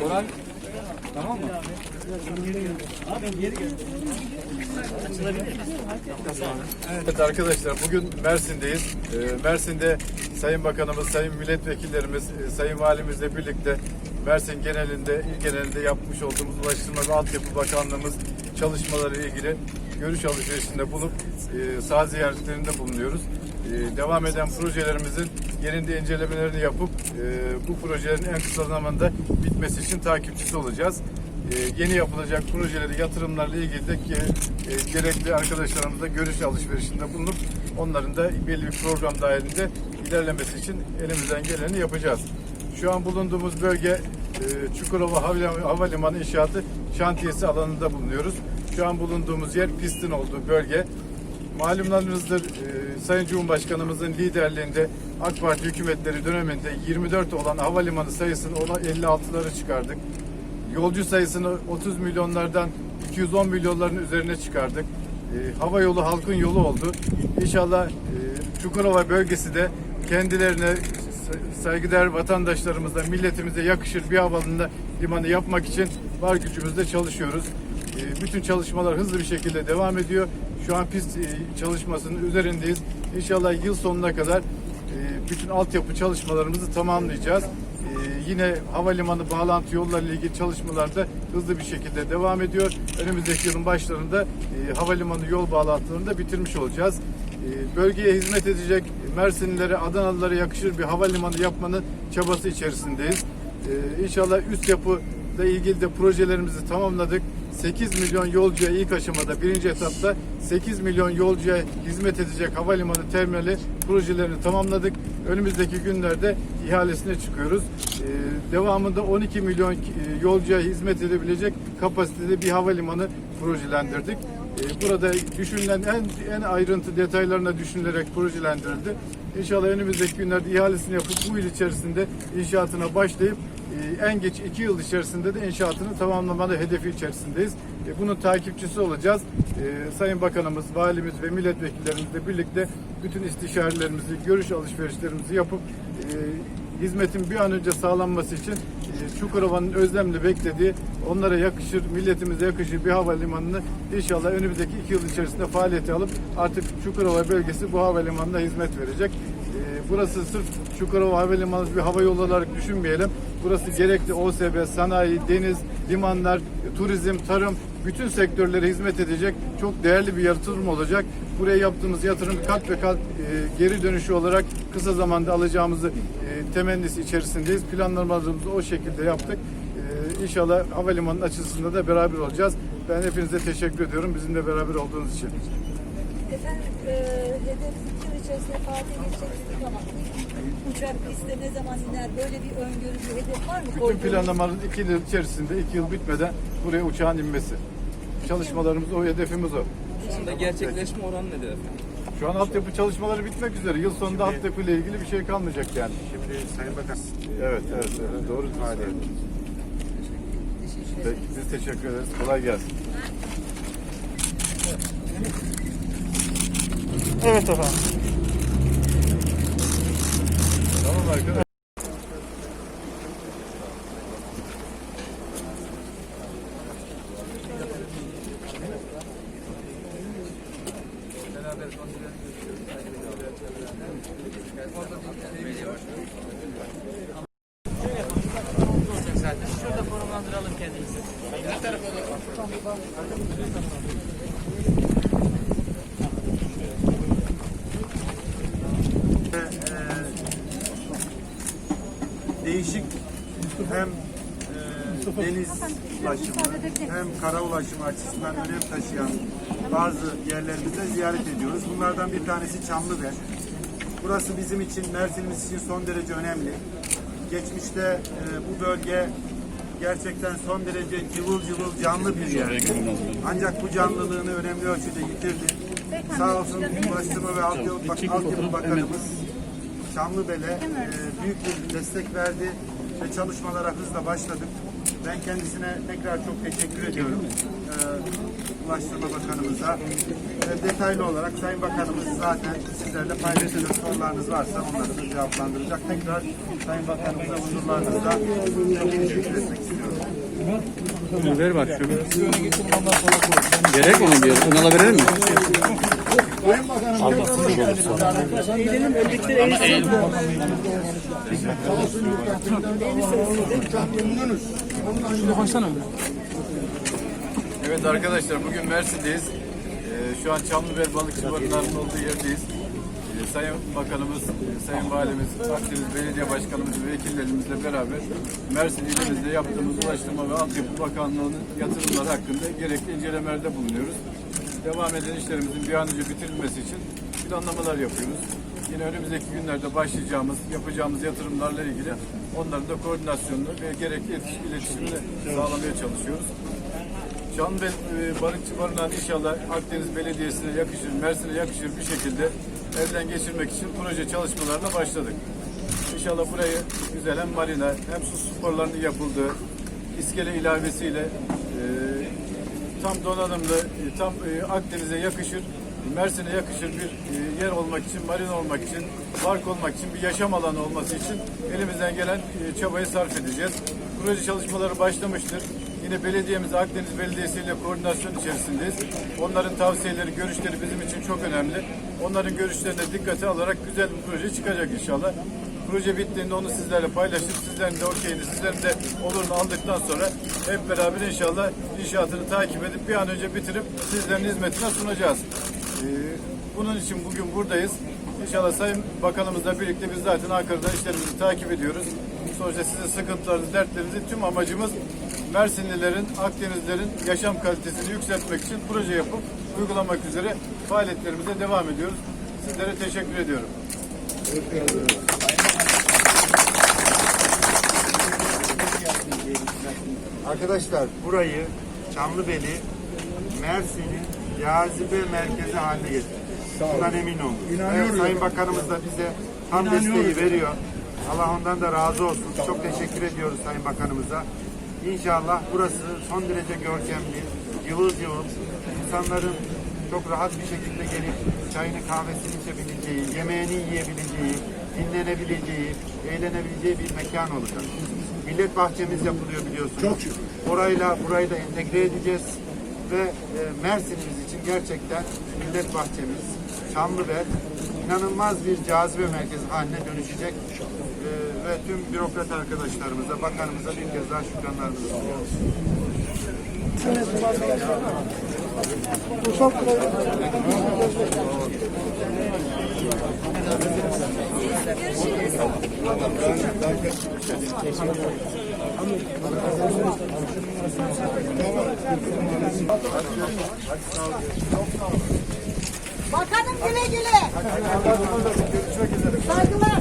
Koray. Tamam mı? Evet arkadaşlar bugün Mersin'deyiz. Ee, Mersin'de Sayın Bakanımız, Sayın Milletvekillerimiz, e, Sayın Valimizle birlikte Mersin genelinde, il genelinde yapmış olduğumuz Ulaştırma ve Altyapı Bakanlığımız çalışmaları ilgili görüş alışverişinde bulup e, saha ziyaretlerinde bulunuyoruz. E, devam eden projelerimizin yerinde incelemelerini yapıp e, bu projelerin en kısa zamanda bitmesi için takipçisi olacağız. E, yeni yapılacak projeleri, yatırımlarla ilgili de e, gerekli arkadaşlarımızla görüş alışverişinde bulunup onların da belli bir program dahilinde ilerlemesi için elimizden geleni yapacağız. Şu an bulunduğumuz bölge e, Çukurova Havali- Havalimanı İnşaatı şantiyesi alanında bulunuyoruz. Şu an bulunduğumuz yer pistin olduğu bölge. Malumlarınızdır e, Sayın Cumhurbaşkanımızın liderliğinde AK Parti hükümetleri döneminde 24 olan havalimanı sayısını ona 56'ları çıkardık. Yolcu sayısını 30 milyonlardan 210 milyonların üzerine çıkardık. E, hava yolu halkın yolu oldu. İnşallah e, Çukurova bölgesi de kendilerine sa- saygıdeğer vatandaşlarımıza, milletimize yakışır bir havalimanı limanı yapmak için var gücümüzle çalışıyoruz. E, bütün çalışmalar hızlı bir şekilde devam ediyor. Şu an pist e, çalışmasının üzerindeyiz. İnşallah yıl sonuna kadar e, bütün altyapı çalışmalarımızı tamamlayacağız. E, yine havalimanı bağlantı yolları ile ilgili çalışmalar da hızlı bir şekilde devam ediyor. Önümüzdeki yılın başlarında havalimanı yol bağlantılarını da bitirmiş olacağız. Bölgeye hizmet edecek Mersinlilere, Adanalılara yakışır bir havalimanı yapmanın çabası içerisindeyiz. İnşallah üst yapı ile ilgili de projelerimizi tamamladık. 8 milyon yolcuya ilk aşamada birinci etapta 8 milyon yolcuya hizmet edecek havalimanı terminali projelerini tamamladık. Önümüzdeki günlerde ihalesine çıkıyoruz. Ee, devamında 12 milyon e, yolcuya hizmet edebilecek kapasitede bir havalimanı projelendirdik. Ee, burada düşünülen en en ayrıntı detaylarına düşünülerek projelendirildi. İnşallah önümüzdeki günlerde ihalesini yapıp bu yıl içerisinde inşaatına başlayıp en geç iki yıl içerisinde de inşaatını tamamlamalı hedefi içerisindeyiz. E, Bunun takipçisi olacağız. E, Sayın Bakanımız, Valimiz ve milletvekillerimizle birlikte bütün istişarelerimizi, görüş alışverişlerimizi yapıp e, hizmetin bir an önce sağlanması için e, Çukurova'nın özlemle beklediği, onlara yakışır, milletimize yakışır bir havalimanını inşallah önümüzdeki iki yıl içerisinde faaliyete alıp artık Çukurova bölgesi bu havalimanına hizmet verecek. Ee, Burası sırf Çukurova Havalimanı bir hava yolu olarak düşünmeyelim. Burası gerekli OSB, sanayi, deniz, limanlar, turizm, tarım bütün sektörlere hizmet edecek çok değerli bir yatırım olacak. Buraya yaptığımız yatırım kat ve kat e, geri dönüşü olarak kısa zamanda alacağımızı e, temennisi içerisindeyiz. Planlamalarımızı o şekilde yaptık. E, İnşallah havalimanının açısında da beraber olacağız. Ben hepinize teşekkür ediyorum bizimle beraber olduğunuz için. Efendim, e, hedef içerisinde Fatih geçecek dedik ama uçak piste ne zaman iner böyle bir öngörü, bir hedef var mı? Bütün Koyduğunuz- planlamaların iki yıl içerisinde, iki yıl bitmeden buraya uçağın inmesi. Çalışmalarımız o, hedefimiz o. Şu anda gerçekleşme oranı nedir efendim? Şu an altyapı çalışmaları bitmek üzere. Yıl sonunda altyapı ile ilgili bir şey kalmayacak yani. Şimdi Sayın Bakan Evet, evet, evet. doğru söylüyorsunuz. Peki, Biz teşekkür ederiz. Kolay gelsin. Evet efendim. Tamam arkadaşlar. Deniz ulaşımı hem kara ulaşımı açısından önem taşıyan bazı yerlerimize ziyaret ediyoruz. Bunlardan bir tanesi Çamlıbel. Burası bizim için, Mersin'imiz için son derece önemli. Geçmişte e, bu bölge gerçekten son derece cıvıl cıvıl canlı bir yer. Ancak bu canlılığını önemli ölçüde yitirdi. Sağ olsun Ulaştırma ve Altyapı, Altyapı Bakanımız Çamlıbel'e e, büyük bir destek verdi ve çalışmalara hızla başladık. Ben kendisine tekrar çok teşekkür ediyorum. Ulaştırma Bakanımıza. Detaylı olarak Sayın Bakanımız zaten sizlerle paylaşacak sorularınız varsa onları da cevaplandıracak. Tekrar Sayın Bakanımıza huzurlarınızda teşekkür etmek istiyorum. Ver bak şu. Gerek onu bir Ünal'a verelim mi? Evet arkadaşlar bugün Mersin'deyiz. Ee, şu an Çamlıbel Balıkçı Barınağı'nın olduğu yerdeyiz. Ee, Sayın Bakanımız, e, Sayın Valimiz, Akdeniz Belediye Başkanımız ve vekillerimizle beraber Mersin ilimizde yaptığımız Ulaştırma ve Altyapı Bakanlığı'nın yatırımları hakkında gerekli incelemelerde bulunuyoruz. Devam eden işlerimizin bir an önce bitirilmesi için planlamalar yapıyoruz. Yine önümüzdeki günlerde başlayacağımız, yapacağımız yatırımlarla ilgili onların da koordinasyonunu ve gerekli iletişim, iletişimini sağlamaya çalışıyoruz. Canbel e, Barıkçı Barınağı inşallah Akdeniz Belediyesi'ne yakışır, Mersin'e yakışır bir şekilde elden geçirmek için proje çalışmalarına başladık. İnşallah burayı güzel hem marina hem su sporlarının yapıldığı iskele ilavesiyle e, tam donanımlı, e, tam e, Akdeniz'e yakışır, Mersin'e yakışır bir e, yer olmak için, marina olmak için, park olmak için, bir yaşam alanı olması için elimizden gelen çabayı sarf edeceğiz. Proje çalışmaları başlamıştır. Yine belediyemiz Akdeniz Belediyesi ile koordinasyon içerisindeyiz. Onların tavsiyeleri, görüşleri bizim için çok önemli. Onların görüşlerine dikkate alarak güzel bir proje çıkacak inşallah. Proje bittiğinde onu sizlerle paylaşıp sizlerin de okeyini, sizlerin de olurunu aldıktan sonra hep beraber inşallah inşaatını takip edip bir an önce bitirip sizlerin hizmetine sunacağız. Ee, bunun için bugün buradayız. İnşallah Sayın Bakanımızla birlikte biz zaten Ankara'da işlerimizi takip ediyoruz. Sonuçta sizin sıkıntılarınızı, dertlerinizi tüm amacımız Mersinlilerin, Akdenizlerin yaşam kalitesini yükseltmek için proje yapıp uygulamak üzere faaliyetlerimize devam ediyoruz. Sizlere teşekkür ediyorum. Arkadaşlar burayı Çamlıbeli Mersin'in cazibe merkezi haline getirdik. Bundan emin olun. Evet, Sayın Bakanımız da bize tam desteği veriyor. Allah ondan da razı olsun. Çok teşekkür ediyoruz Sayın Bakanımıza. İnşallah burası son derece görkemli, cıvıl cıvıl, insanların çok rahat bir şekilde gelip çayını kahvesini içebileceği, yemeğini yiyebileceği, dinlenebileceği, eğlenebileceği bir mekan olacak. Millet bahçemiz yapılıyor biliyorsunuz. Çok şükür. Orayla burayı da entegre edeceğiz ve e, Mersin'imiz için gerçekten millet bahçemiz, Çamlıbel inanılmaz bir cazibe merkezi haline dönüşecek. E, ve tüm bürokrat arkadaşlarımıza, bakanımıza bir kez daha şükranlarımızı sunuyoruz. Bakanım güle güle. Saygılar.